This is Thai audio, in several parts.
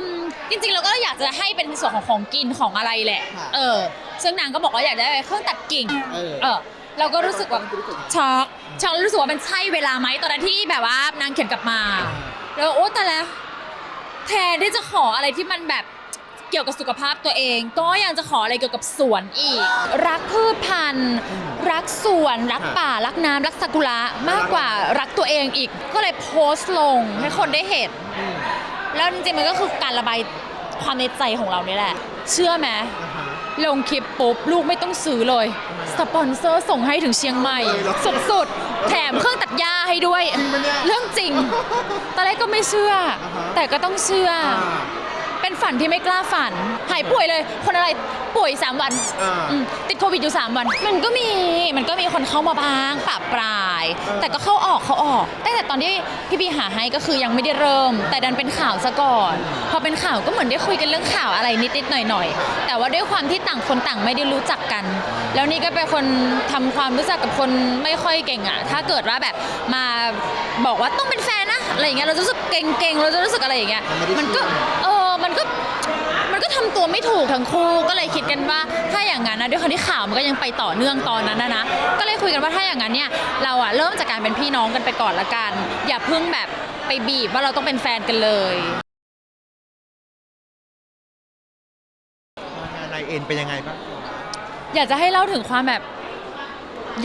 มจริงๆเราก็อยากจะให้เป็นส่วนของของกินของอะไรแหละ ค่ะ เออ ซึ่งนางก็บอกว่าอยากได้เครื่องตัดกิ่ง เออ เออ เราก็รู้สึกว่าช็อกช็อกรู้สึกว่ามันใช่เวลาไหมตอนนั้นที่แบบว่านางเขียนกลับมา แล้วโอ้แต่แล้วแทนที่จะขออะไรที่มันแบบเกี่ยวกับสุขภาพตัวเอง ก็ยังจะขออะไรเกี่ยวกับสวนอีก รักพืชพันธุ์รักสวน รักป่า รักน้ำรักซากุระมากกว่ารักตัวเองอีก ก็เลยโพสต์ลงให้คนได้เห็น อืม แล้วจริงๆมันก็คือการระบายความในใจของเราเนี่ยแหละ เชื่อไหมอ่าฮะลงคลิปปุ๊บลูกไม่ต้องซื้อเลย สปอนเซอร์ส่งให้ถึงเชียงใหม่เลยเหรอสุดๆ แถมเครื่องตัดหญ้าให้ด้วยจริงปะเนี่ยเรื่องจริง ตอนแรกก็ไม่เชื่ออ่าฮะแต่ก็ต้องเชื่ออ่าเป็น ฝันที่ไม่กล้าฝัน หายป่วยเลย คนอะไรป่วย 3 วันอ่าอืมติดโควิดอยู่ 3 วัน มันก็มีมันก็มีคนเข้ามาบ้างปรับปราย เออ แต่ก็เข้าออกเข้าออกตั้งแต่ตอนที่พี่บีหาให้ก็คือยังไม่ได้เริ่ม แต่ดันเป็นข่าวซะก่อน พอเป็นข่าวก็เหมือนได้คุยกันเรื่องข่าวอะไรนิดๆหน่อยๆแต่ว่าด้วยความที่ต่างคนต่างไม่ได้รู้จักกัน แล้วนี่ก็เป็นคนทำความรู้จักกับคนไม่ค่อยเก่งอะถ้าเกิดว่าแบบมาบอกว่าต้องเป็นแฟนนะอะไรอย่างเงี้ยเราจะรู้สึกเก่งๆเราจะรู้สึกอะไรอย่างเงี้ย มันไม่ได้มันก็เชื่อเออ มันก็มันก็ทำตัวไม่ถูกทั้งคู่ก็เลยคิดกันว่าถ้าอย่างนั้นนะด้วยความที่ข่าวมันก็ยังไปต่อเนื่องตอนนั้นนะนะก็เลยคุยกันว่าถ้าอย่างนั้นเนี่ยเราอะเริ่มจากการเป็นพี่น้องกันไปก่อนละกัน อย่าเพิ่งแบบไปบีบว่าเราต้องเป็นแฟนกันเลยมางานนายเอ็นเป็นยังไงบ้าง อยากจะให้เล่าถึงความแบบ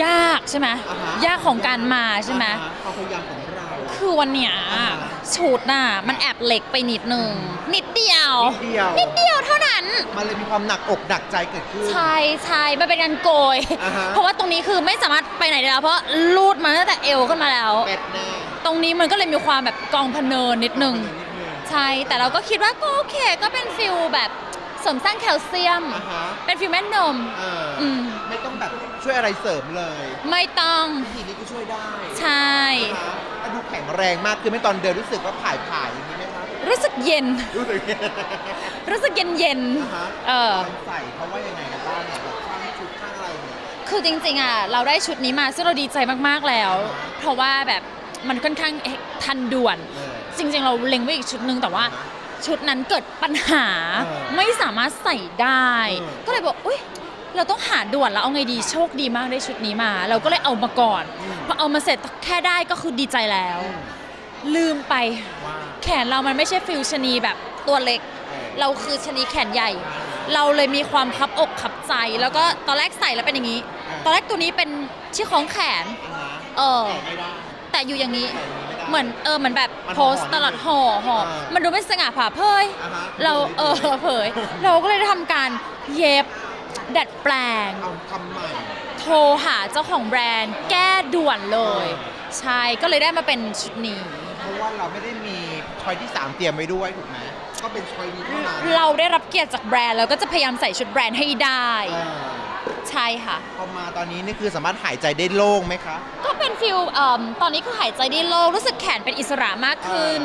ยากใช่ไหมอ่าฮะ ยากของการมาใช่ไหม อ่าฮะความพยายามของเรา คือวันเนี้ยอ่าฮะชุดน่ะมันแอบเล็กไปนิดนึงนิดเดียว นิดเดียว นิดเดียวเท่านั้น มันเลยมีความหนักอกหนักใจเกิดขึ้น ใช่ใช่มันเป็นการโกย อ่าฮะ เพราะว่าตรงนี้คือไม่สามารถไปไหนได้แล้ว เพราะลูดมาตั้งแต่เอวขึ้นมาแล้วเป็ดแน่ตรงนี้มันก็เลยมีความแบบกองพะเนินนิดนึง นิดนึงใช่ แต่เราก็คิดว่าก็โอเคก็เป็นฟิลแบบเสริมสร้างแคลเซียม อ่าฮะเป็นฟิลแม่นม เออออืมไม่ต้องแบบช่วยอะไรเสริมเลย ไม่ต้องวิธีนี้ก็ช่วยได้ใช่นะคะแล้ว ดูแข็งแรงมากคือไม่ตอนเดินรู้สึกว่าผ่ายผ่ายๆอย่างนี้ไหมคะรู้สึกเย็น รู้สึก รู้สึกเย็นเย็นๆอ่าฮะเออตอนใส่เขาว่ายังไงกันบ้างเนี่ยแบบข้างชุดข้างอะไรเนี่ยคือจริงๆอะเราได้ชุดนี้มาซึ่งเราดีใจมากๆแล้ว เพราะว่าแบบมันค่อนข้างทันด่วน เออ จริงๆ เราเล็งไว้อีกชุดหนึ่งแต่ว่าอ่าฮะชุดนั้นเกิดปัญหาเออไม่สามารถใส่ได้ เออ ก็เลยบอกอุ้ย เราต้องหาด่วนแล้วเอาไงดีโชคดีมากได้ชุดนี้มา เราก็เลยเอามาก่อนอืมพอเอามาเสร็จแค่ได้ก็คือดีใจแล้ว ลืมไปว่าแขนเรามันไม่ใช่ฟิวชะนีแบบตัวเล็กเออเราคือชะนีแขนใหญ่ เราเลยมีความคับอกขับใจ แล้วก็ตอนแรกใส่แล้วเป็นอย่างนี้ ตอนแรกตัวนี้เป็นที่คล้องแขนอ่าฮะเออแต่ไม่ได้แต่อยู่อย่างนี้แต่อย่างนี้ไม่ได้เหมือนเออเหมือนแบบมันโพสต์ตลอดห่อห่อเออมันดูไม่สง่าผ่าเผยอ่าฮะเราเออเผย เราก็เลยได้ทำการเย็บ ดัดแปลง เอาทำใหม่ โทรหาเจ้าของแบรนด์แก้ด่วนเลยเออใช่ก็เลยได้มาเป็นชุดนี้ เพราะว่าเราไม่ได้มีชอยที่ 3 เตรียมไว้ด้วยถูกไหมก็เป็นชอยนี้เท่านั้นเราได้รับเกียรติจากแบรนด์แล้วก็จะพยายามใส่ชุดแบรนด์ให้ได้ เออใช่ค่ะ พอมาตอนนี้นี่คือสามารถหายใจได้โล่งไหมคะ ก็เป็นฟิลเอ่อตอนนี้คือหายใจได้โล่งรู้สึกแขนเป็นอิสระมากขึ้น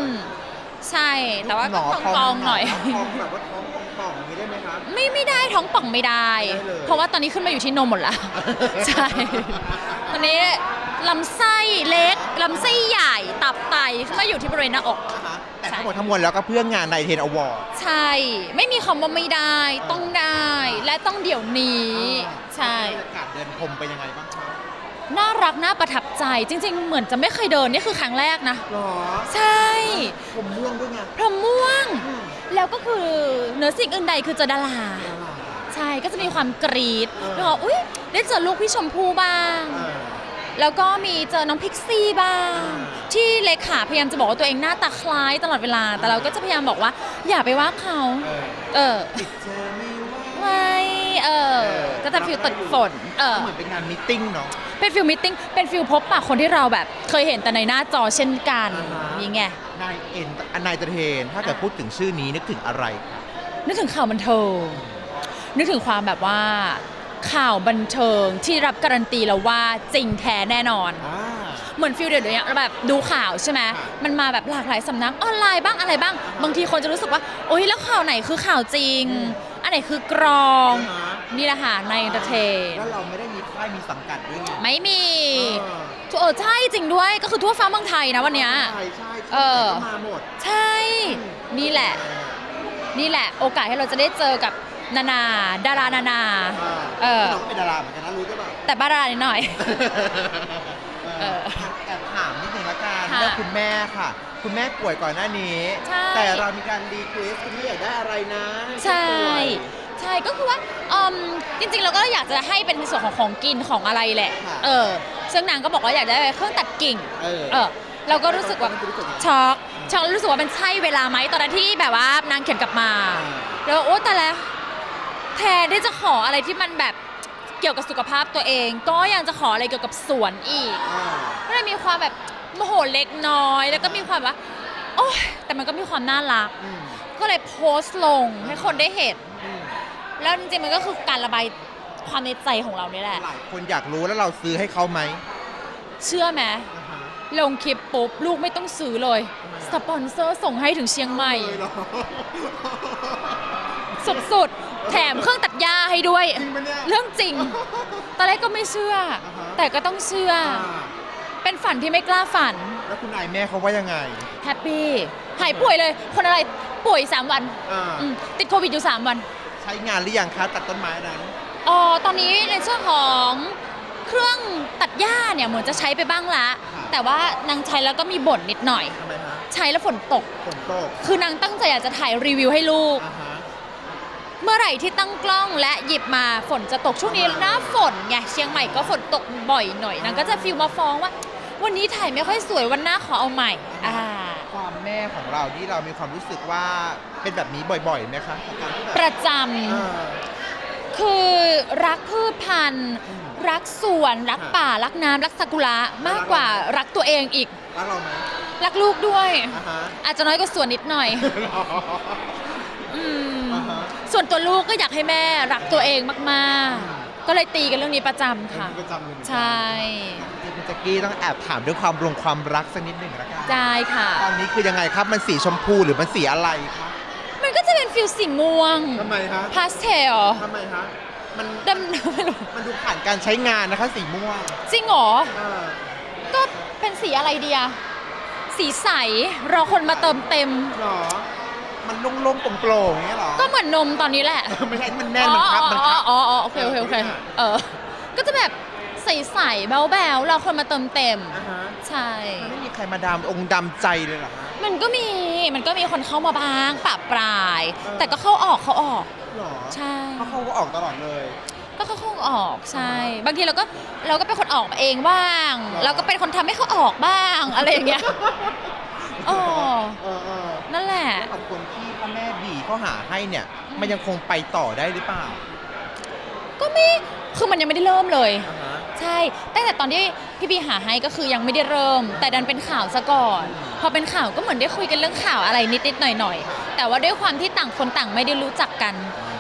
ใช่แต่ว่าก็กองกองๆหน่อยท้องแบบว่าท้องป่องๆอย่างนี้ ได้ไหมคะไม่ไม่ได้ท้องป่องไม่ได้ ไม่ได้เลย เพราะว่าตอนนี้ขึ้นมาอยู่ที่นมหมดละ ใช่ ตอนนี้ลำไส้เล็กลำไส้ใหญ่ตับไตขึ้นมาอยู่ที่บริเวณหน้าอก นะคะแต่ทั้งหมดทั้งมวลแล้วก็เพื่องานในเทนอวอร์ด ใช่ ไม่มีคำว่าไม่ได้ต้องได้ และต้องเดี๋ยวนี้ใช่ บรรยากาศเดินพรมเป็นยังไงบ้างคะน่ารักน่าประทับใจจริง ๆ เหมือนจะไม่เคยเดินนี่คือครั้งแรกนะ หรอใช่ ผมม่วงด้วยไง พรหมม่วงอืม แล้วก็คือเหนือสิ่งอื่นใดคือเจอดาราใช่ก็จะมีความกรี๊ดเออแล้วก็อุ้ยได้เจอลูกพี่ชมพู่บ้างเออแล้วก็มีเจอน้องพิกซี่บ้างอ่าที่เลขาพยายามจะบอกว่าตัวเองหน้าตาคล้ายตลอดเวลา แต่เราก็จะพยายามบอกว่า อย่าไปว่าเขา เออเออติดเจอไม่ว่าไม่เออก็จะฟิลติดฝนเออเหมือนเป็นงานมตติ팅เนาะเป็นฟิลมิทติ้งเป็นฟิลพบปะคนที่เราแบบ เคยเห็นแต่ในหน้าจอเช่นกันอ่าฮะนี่ไง นายเอ็นนายเตอร์เทน ถ้าเกิดอ่าพูดถึงชื่อนี้นึกถึงอะไรคะนึกถึงข่าวบันเทิง นึกถึงความแบบว่าข่าวบันเทิงที่รับการันตีแล้วว่าจริงแท้แน่นอนอ่าเหมือนฟิลเดี๋ยวนี้เราแบบดูข่าวใช่ไหมค่ะมันมาแบบหลากหลายสำนักออนไลน์บ้างอะไรบ้าง บางทีคนจะรู้สึกว่า โอ๊ยแล้วข่าวไหนคือข่าวจริง อันไหนคือกรองอ่าฮะนี่แหละค่ะในเตอร์เทนแล้วเราไม่ได้มีค่ายมีสังกัดด้วยไงไม่มี เออเออใช่จริงด้วยก็คือทั่วฟ้าเมืองไทยนะวันเนี้ย ใช่ใช่เออก็มาหมด ใช่ นี่แหละแนี่แหละ โอกาสให้เราจะได้เจอกับนานา ดารานานา เออเราก็เป็นดาราเหมือนกันนะรู้ใช่ป่ะแต่บ้าดารานิดหน่อย เออแอบถามนิดนึงละกันค่ะเรื่องคุณแม่ค่ะ คุณแม่ป่วยก่อนหน้านี้ ใช่ แต่เรามีการรีเควสคุณแม่อยากได้อะไรนะใช่ป่วยใช่ก็คือว่าอืมจริงๆ เราก็อยากจะให้เป็นในส่วนของของกินของอะไรแหละ ค่ะ เออ ซึ่งนางก็บอกว่าอยากได้เครื่องตัดกิ่ง เออ เออ เราก็รู้สึกว่ารู้สึกยังไงช็อกช็อกรู้สึกว่ามันใช่เวลาไหมตอนนั้นที่แบบว่านางเขียนกลับมา แล้วโอ้แต่แล้วแทนที่จะขออะไรที่มันแบบเกี่ยวกับสุขภาพตัวเอง ก็ยังจะขออะไรเกี่ยวกับสวนอีกอ่าก็เลยมีความแบบโมโหเล็กน้อย แล้วก็มีความว่าโอ้ยแต่มันก็มีความน่ารัก อืมก็เลยโพสต์ลงให้คนได้เห็น อืมแล้วจริงๆมันก็คือการระบาย ความในใจของเรานี่แหละ หลายคนอยากรู้แล้วเราซื้อให้เขาไหมเชื่อไหมอ่าฮะลงคลิปปุ๊บลูกไม่ต้องซื้อเลยทำไมอะสปอนเซอร์ส่งให้ถึงเชียงใหม่เลยเหรอสุดๆ แถมเครื่องตัดหญ้าให้ด้วย จริงปะเนี่ย เรื่องจริง ตอนแรกก็ไม่เชื่ออ่าฮะ แต่ก็ต้องเชื่ออ่าเป็นฝันที่ไม่กล้าฝัน แล้วคุณนายแม่เขาว่ายังไงแฮปปี้ หายป่วยเลย คนอะไรป่วย 3 วันอ่าอืมติดโควิดอยู่ 3 วัน ใช้งานหรือยังคะตัดต้นไม้นั้น อ๋อตอนนี้ในส่วนของเครื่องตัดหญ้าเนี่ยเหมือนจะใช้ไปบ้างละค่ะแต่ว่านางใช้แล้วก็มีบ่นนิดหน่อย ทำไมฮะใช้แล้วฝนตก ฝนตกคือนางตั้งใจอยากจะถ่ายรีวิวให้ลูก อ่าฮะ เมื่อไหร่ที่ตั้งกล้องและหยิบมาฝนจะตกช่วงนี้หน้าฝนไงเชียงใหม่ก็ฝนตกบ่อยหน่อยนางก็จะฟิลมาฟ้องว่า วันนี้ถ่ายไม่ค่อยสวยวันหน้าขอเอาใหม่อ่า ความแม่ของเราที่เรามีความรู้สึกว่าเป็นแบบนี้บ่อยๆไหมคะกับการที่แบบประจอ่าำ คือรักพืชพันธุ์อืมรักสวน รักค่ะป่า รักน้ำรักซากุระมากกว่ารักตัวเองอีก รักเราไหมรักลูกด้วย อ่าฮะ อาจจะน้อยกว่าสวนนิดหน่อยอืมอ่าฮะ ส่วนตัวลูกก็อยากให้แม่รักตัวเองมากอืมๆก็เลยตีกันเรื่องนี้ประจำค่ะ เป็นประจำเลยเหมือนกันใช่ คุณแจ็กกี้ต้องแอบถามด้วยความลงความรักสักนิดหนึ่งละกันได้ค่ะ ตอนนี้คือยังไงครับมันสีชมพูหรือมันสีอะไรครับมันก็จะเป็น ฟิลสีม่วงทำไมฮะพาสเทลทำไมฮะมันดำไม่รู้มันดูผ่านการใช้งานนะคะ สีม่วงจริงเหรอ เออก็เป็นสีอะไรดีอะสีใสรอคนมาเติมเต็ม หรอ มันโล่งๆโปร่งๆอย่างเงี้ยหรอ ก็เหมือนนมตอนนี้แหละ ไม่ใช่มันแน่นมันครับมันครับ อ๋ออ๋ออ๋อโอเคโอเคโอเคเออ เออ ก็จะแบบใสๆแบ๊วๆรอคนมาเติมเต็ม อ่าฮะใช่ มันไม่มีใครมาดามองค์ดำใจเลยเหรอฮะ มันก็มีมันก็มีคนเข้ามาบ้างปะปลาย เออ แต่ก็เข้าออกเข้าออก หรอใช่ เพราะเขาก็ออกตลอดเลย ก็เข้าเข้าออกใช่ บางทีเราก็เราก็เป็นคนออกเองบ้าง หรอ เราก็เป็นคนทำให้เขาออกบ้าง อะไรอย่างเงี้ย อ๋อ เออเออนั่นแหละ แล้วกับคนที่พ่อแม่บีเขาหาให้เนี่ย มันยังคงไปต่อได้หรือเปล่าก็ไม่คือมันยังไม่ได้เริ่มเลย อ่าฮะ ใช่ตั้งแต่ตอนที่ พี่บีหาให้ก็คือยังไม่ได้เริ่ม แต่ดันเป็นข่าวซะก่อน พอเป็นข่าวก็เหมือนได้คุยกันเรื่องข่าวอะไรนิดๆหน่อยๆ แต่ว่าด้วยความที่ต่างคนต่างไม่ได้รู้จักกัน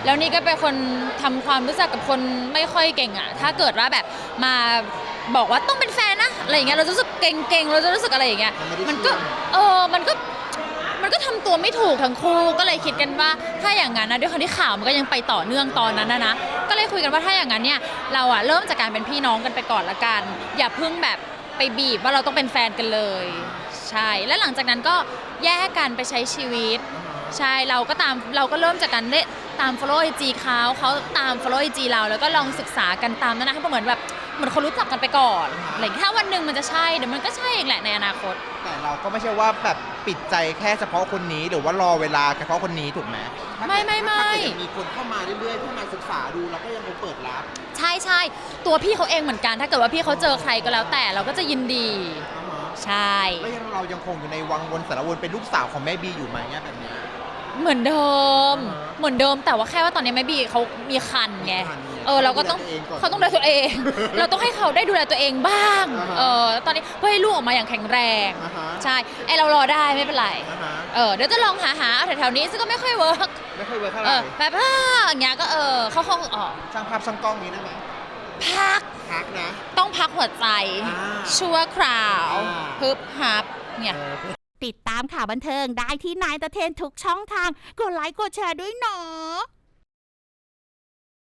แล้วนี่ก็เป็นคนทำความรู้จักกับคนไม่ค่อยเก่งอะถ้าเกิดว่าแบบมาบอกว่าต้องเป็นแฟนนะอะไรอย่างเงี้ยเราจะรู้สึกเก่งๆเราจะรู้สึกอะไรอย่างเงี้ยมันก็เออมันก็ มันก็ทำตัวไม่ถูกทั้งคู่ก็เลยคิดกันว่าถ้าอย่างนั้นนะด้วยความที่ข่าวมันก็ยังไปต่อเนื่องตอนนั้นนะนะก็เลยคุยกันว่าถ้าอย่างนั้นเนี่ยเราอะเริ่มจากการเป็นพี่น้องกันไปก่อนละกัน อย่าเพิ่งแบบไปบีบว่าเราต้องเป็นแฟนกันเลย ใช่ แล้วหลังจากนั้นก็แยกกันไปใช้ชีวิต ใช่เราก็ตามเราก็เริ่มจากการได้ตาม follow IG เขาเขาตาม follow IG เราแล้วก็ลองศึกษากันตามนั้นนะให้เหมือนแบบเหมือนคนรู้จักกันไปก่อนอะไรอย่างเงี้ยถ้าวันหนึ่งมันจะใช่เดี๋ยวมันก็ใช่เองแหละในอนาคต แต่เราก็ไม่ใช่ว่าแบบ ปิดใจแค่เฉพาะคนนี้ หรือว่ารอเวลาเฉพาะคนนี้ถูกไหมไม่ไม่ไม่ ถ้าเกิดยังมีคนเข้ามาเรื่อยๆเข้ามาศึกษาดูเราก็ยังคงเปิดรับใช่ใช่ตัวพี่เขาเองเหมือนกัน ถ้าเกิดว่าพี่เขาเจอใครก็แล้วแต่เราก็จะยินดี อ่าฮะใช่ แล้วยังเรายังคงอยู่ในวังวนสารวนเป็นลูกสาวของแม่บีอยู่ไหมเนี่ยแบบเนี้ยเหมือนเดิม อ่าฮะ เหมือนเดิมแต่ว่าแค่ว่าตอนนี้แม่บีเขามีคันไงมีคันไง เออเราก็ต้องเขาดูแลตัวเองก่อนเขาต้องดูแลตัวเอง เราต้องให้เขาได้ดูแลตัวเองบ้างอ่าฮะเออตอนนี้เพื่อให้ลูกออกมาอย่างแข็งแรงอ่าฮะ ใช่ไอเรารอได้ไม่เป็นไรอ่าฮะเออเดี๋ยวจะลองหาหาเอาแถวๆนี้ซึ่งก็ไม่ค่อยเวิร์กไม่ค่อยเวิร์คเท่าไหเอร่อแบบว่าอย่างเงี้ยก็เออเข้าห้องออกช่างภาพช่างกล้องนี้ได้ไหมพักพักนะ ต้องพักหัวใจ อ่าชั่วคราวอ่า ฮึบฮับเนี่ย เออ ติดตามข่าวบันเทิงได้ที่นายตะเทนทุกช่องทาง กดไลค์กดแชร์ด้วยเนาะ